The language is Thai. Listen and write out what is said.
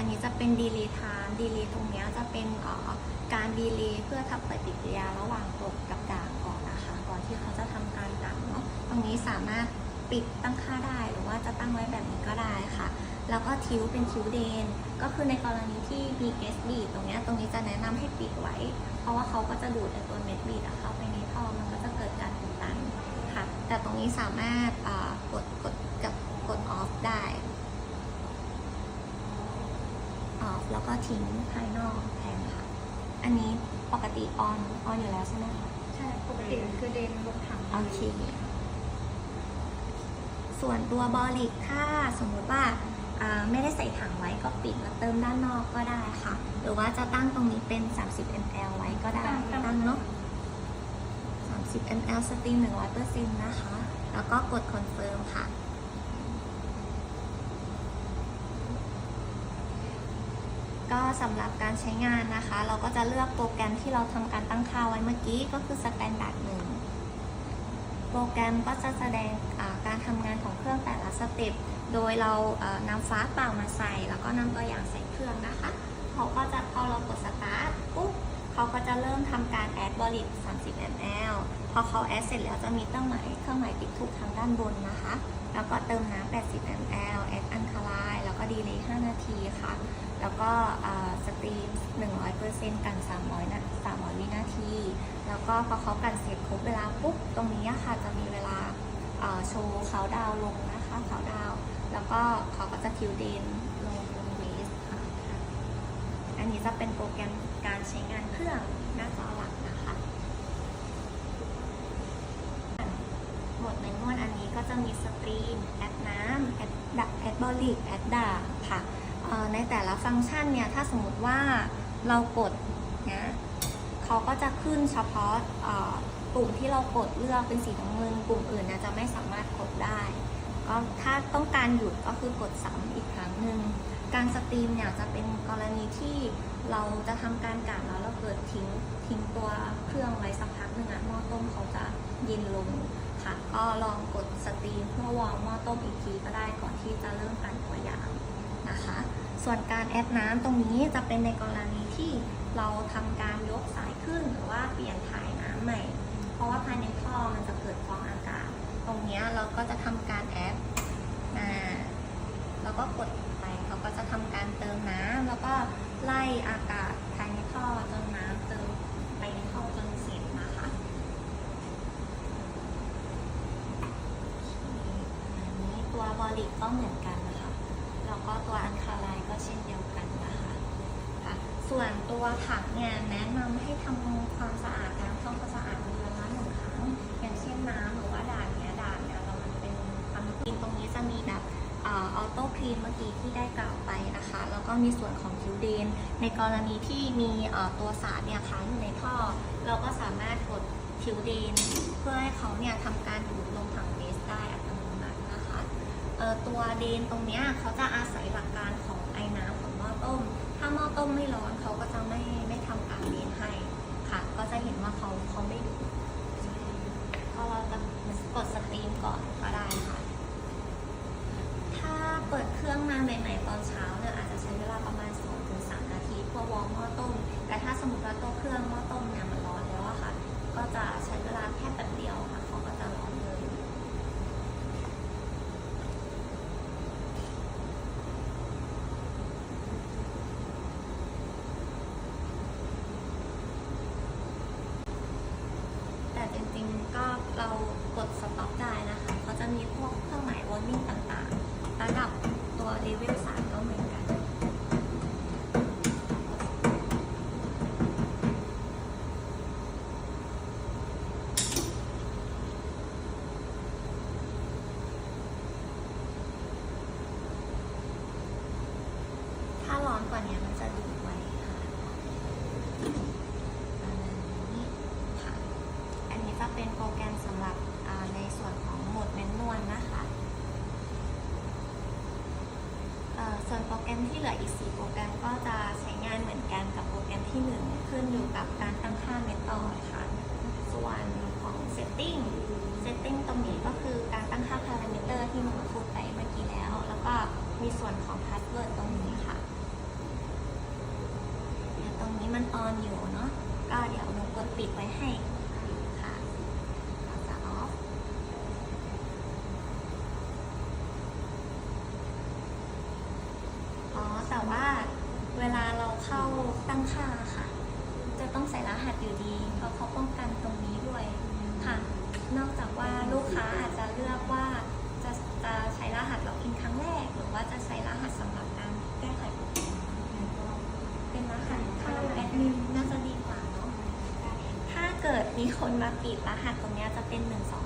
อันนี้จะเป็นดีเลย์ไทม์ดีเลย์ตรงเนี้ยจะเป็นก่อการดีเลย์เพื่อทำปฏิกิริยาระหว่างกรดกับด่างก่อนนะคะ ก่อนที่เขาจะทำการดังเนาะตรงนี้สามารถปิดตั้งค่าได้หรือว่าจะตั้งไว้แบบนี้ก็ได้ค่ะ แล้วก็ทิวเป็นทิวเดน ก็คือในกรณีที่มีเกสบีดตรงเนี้ยตรงนี้จะแนะนำให้ปิดไว้ เพราะว่าเขาก็จะดูดไอตัวเม็ดบีดเข้าไปในท่อมันก็จะเกิดการอุดตันค่ะ แต่ตรงนี้สามารถกดกดกับกดออฟได้ออฟ แล้วก็ทิ้งภายนอกแทนค่ะ อันนี้ปกติออนออนอยู่แล้วใช่ไหมคะใช่ปกติคือเดนลงถังโอเค ส่วนตัวบอลิกถ้าสมมุติว่าอ่าไม่ได้ใส่ถังไว้ก็ปิดแล้วเติมด้านนอกก็ได้ค่ะ หรือว่าจะตั้งตรงนี้เป็น 30 ml ไว้ก็ได้ ตั้งเนาะ30 ml สตรีม100%นะคะ แล้วก็กดคอนเฟิร์มค่ะ ก็สำหรับการใช้งานนะคะ เราก็จะเลือกโปรแกรมที่เราทำการตั้งค่าไว้เมื่อกี้ก็คือ Standard 1โปรแกรมก็จะแสดงการทำงานของเครื่องแต่ละสเต็ปโดยเรานำฟ้าเปล่ามาใส่ แล้วก็นำตัวอย่างใส่เครื่องนะคะเขาก็จะพอเรากดสตาร์ทปุ๊บเขาก็จะเริ่มทำการแอดบริ30 ml พอเขาแอดเสร็จแล้วจะมีเครื่องหมายเครื่องหมายติดถูกทางด้านบนนะคะ แล้วก็เติมน้ำ80 ml แอดอันคาไลน์แล้วก็ดีเลย์5นาทีค่ะ แล้ว ก็สตรีม 100%กัน 300นะ300 วินาที แล้วก็พอเขากันเสร็จครบเวลาปุ๊บ ตรงนี้ค่ะจะมีเวลาโชว์เขาดาวลงนะคะเขาดาว แล้วก็เขาก็จะทิวเดนลงลงเวสค่ะอันนี้จะเป็นโปรแกรมการใช้งานเครื่องหน้าจอหลักนะคะหมดแมนนวลอันนี้ก็จะมีสตรีม แอดน้ำแอดดักแอดบอลิกแอดด่าค่ะ ในแต่ละฟังก์ชันเนี่ย ถ้าสมมติว่าเรากดนะเขาก็จะขึ้นเฉพาะเอ่อกลุ่มที่เรากดเลือกเป็นสีน้ำเงินกลุ่มอื่นนะจะไม่สามารถกดได้ ก็ถ้าต้องการหยุดก็คือกดซ้ำอีกครั้งหนึ่งการสตรีมเนี่ยจะเป็นกรณีที่เราจะทำการกานแล้วเราเกิดทิ้งทิ้งตัวเครื่องไว้สักพักหนึ่งอะหม้อต้มเขาจะเย็นลงค่ะ ก็ลองกดสตรีมเพื่อวอร์มหม้อต้มอีกทีก็ได้ก่อนที่จะเริ่มการตัวอย่างนะคะ ส่วนการแอดน้ำตรงนี้จะเป็นในกรณีที่เราทำการยกสายขึ้นหรือว่าเปลี่ยนถ่ายน้ำใหม่ เพราะว่าภายในท่อมันจะเกิดฟองอากาศ ตรงนี้เราก็จะทำการแอดมาแล้วก็กดไปเขาก็จะทำการเติมน้ำแล้วก็ไล่อากาศภายในท่อจนน้ำเติมไปในท่อจนเสร็จนะคะอันนี้ตัวบอลิกก็เหมือนกัน แล้วก็ตัวอันคาไลก็เช่นเดียวกันนะคะค่ะส่วนตัวถังเนี่ยแนะนำให้ทำความสะอาดน้ำทำความสะอาดเดือนละหนึ่งครั้ง อย่างเช่นน้ำหรือว่าด่านเนี่ยด่านเนี่ยเรามันเป็นความจริงตรงนี้จะมีแบบออโต้คลีนเมื่อกี้ที่ได้กล่าวไปนะคะ แล้วก็มีส่วนของคิวเดน ในกรณีที่มีตัวสารเนี่ยค้างอยู่ในท่อ เราก็สามารถกดคิวเดน เพื่อให้เขาเนี่ยทำการดูดลงถัง ตัวเดนตรงเนี้ยเขาจะอาศัยหลักการของไอ้น้ำของหม้อต้ม ถ้าหม้อต้มไม่ร้อนเขาก็จะไม่ไม่ทำการเดนให้ค่ะ ก็จะเห็นว่าเขาเขาไม่ดูก็เราจะกดสตรีมก่อนก็ได้ค่ะ ถ้าเปิดเครื่องมาใหม่ๆตอนเช้าเนี่ยอาจจะใช้เวลาประมาณ 2-3 นาทีเพื่อวอร์มหม้อต้ม แต่ถ้าสมมติว่าตัวเครื่องหม้อต้มเนี่ยมันร้อนแล้วอะค่ะ ก็จะใช้เวลาแค่แป๊บเดียวค่ะเขาก็จะร้อนเลย แต่จริงๆ ก็เรากดสต็อปได้นะคะเขาจะมีพวกเครื่องห มายวอร์นิ่งต่างๆระดับ ส่วนโปรแกรมที่เหลืออีก 4 โปรแกรมก็จะใช้งานเหมือนกันกับโปรแกรมที่ 1 ขึ้นอยู่กับการตั้งค่าเมธอดค่ะ ส่วนของเซตติ้งเซตติ้งตรงนี้ก็คือการตั้งค่าพารามิเตอร์ที่มันพูดไปเมื่อกี้แล้ว แล้วก็มีส่วนของพัดเวิร์ดตรงนี้ค่ะตรงนี้มันออนอยู่เนาะก็เดี๋ยวหนูกดปิดไว้ให้ ตั้งค่าค่ะ จะต้องใส่รหัสอยู่ดี เพราะเขาป้องกันตรงนี้ด้วยค่ะ นอกจากว่าลูกค้าอาจจะเลือกว่าจะจะใช้รหัสล็อกอินครั้งแรก หรือว่าจะใช้รหัสสำหรับการแก้ไขปัญหาเป็นรหัสเข้าแอดมินน่าจะดีกว่าเนาะถ้าเกิดมีคนมาปิดรหัสตรงเนี้ยจะเป็น1 2 3